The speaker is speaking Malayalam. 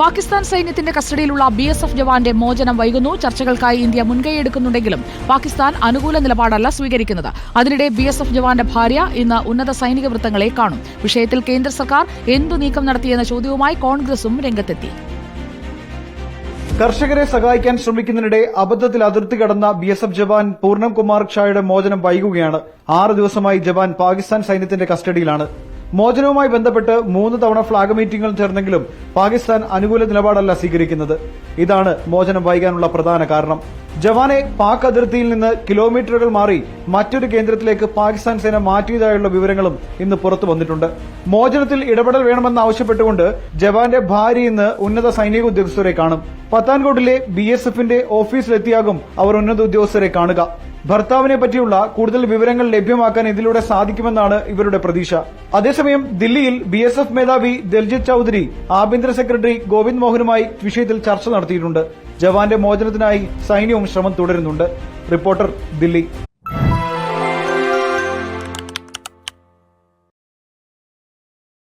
പാകിസ്ഥാൻ സൈന്യത്തിന്റെ കസ്റ്റഡിയിലുള്ള ബി എസ് എഫ് ജവാന്റെ മോചനം വൈകുന്നു. ചർച്ചകൾക്കായി ഇന്ത്യ മുൻകൈയെടുക്കുന്നുണ്ടെങ്കിലും പാകിസ്ഥാൻ അനുകൂല നിലപാടല്ല സ്വീകരിക്കുന്നത്. അതിനിടെ ബി എസ് എഫ് ജവാന്റെ ഭാര്യ ഇന്ന് ഉന്നത സൈനിക വൃത്തങ്ങളെ കാണും. വിഷയത്തിൽ കേന്ദ്ര സർക്കാർ എന്തു നീക്കം നടത്തിയെന്ന ചോദ്യവുമായി കോൺഗ്രസും രംഗത്തെത്തി. കർഷകരെ സഹായിക്കാൻ ശ്രമിക്കുന്നതിനിടെ അബദ്ധത്തിൽ അതിർത്തി കടന്ന B S F jawan Purnam Kumar ഷായുടെ മോചനം വൈകുകയാണ്. ആറ് ദിവസമായി ജവാൻ പാകിസ്ഥാൻ സൈന്യത്തിന്റെ കസ്റ്റഡിയിലാണ്. മോചനവുമായി ബന്ധപ്പെട്ട് മൂന്ന് തവണ ഫ്ളാഗ് മീറ്റിംഗുകൾ ചേർന്നെങ്കിലും പാകിസ്ഥാൻ അനുകൂല നിലപാടല്ല സ്വീകരിക്കുന്നത്. ഇതാണ് മോചനം വൈകാനുള്ള പ്രധാന കാരണം. ജവാനെ പാക് അതിർത്തിയിൽ നിന്ന് കിലോമീറ്ററുകൾ മാറി മറ്റൊരു കേന്ദ്രത്തിലേക്ക് പാകിസ്ഥാൻ സേന മാറ്റിയതായുള്ള വിവരങ്ങളും ഇന്ന് പുറത്തു വന്നിട്ടുണ്ട്. മോചനത്തിൽ ഇടപെടൽ വേണമെന്ന് ആവശ്യപ്പെട്ടുകൊണ്ട് ജവാന്റെ ഭാര്യ ഇന്ന് ഉന്നത സൈനിക ഉദ്യോഗസ്ഥരെ കാണും. പത്താൻകോട്ടിലെ ബി എസ് എഫിന്റെ ഓഫീസിലെത്തിയാകും അവർ ഉന്നത ഉദ്യോഗസ്ഥരെ കാണുക. ഭർത്താവിനെ പറ്റിയുള്ള കൂടുതൽ വിവരങ്ങൾ ലഭ്യമാക്കാൻ ഇതിലൂടെ സാധിക്കുമെന്നാണ് ഇവരുടെ പ്രതീക്ഷ. അതേസമയം ദില്ലിയിൽ ബി എസ് എഫ് മേധാവി ദൽജിത് ചൌധരി ആഭ്യന്തര സെക്രട്ടറി ഗോവിന്ദ് മോഹനുമായി വിഷയത്തിൽ ചർച്ച നടത്തിയിട്ടുണ്ട്. ജവാന്റെ മോചനത്തിനായി സൈന്യവും ശ്രമം തുടരുന്നുണ്ട്. റിപ്പോർട്ടർ ദില്ലി.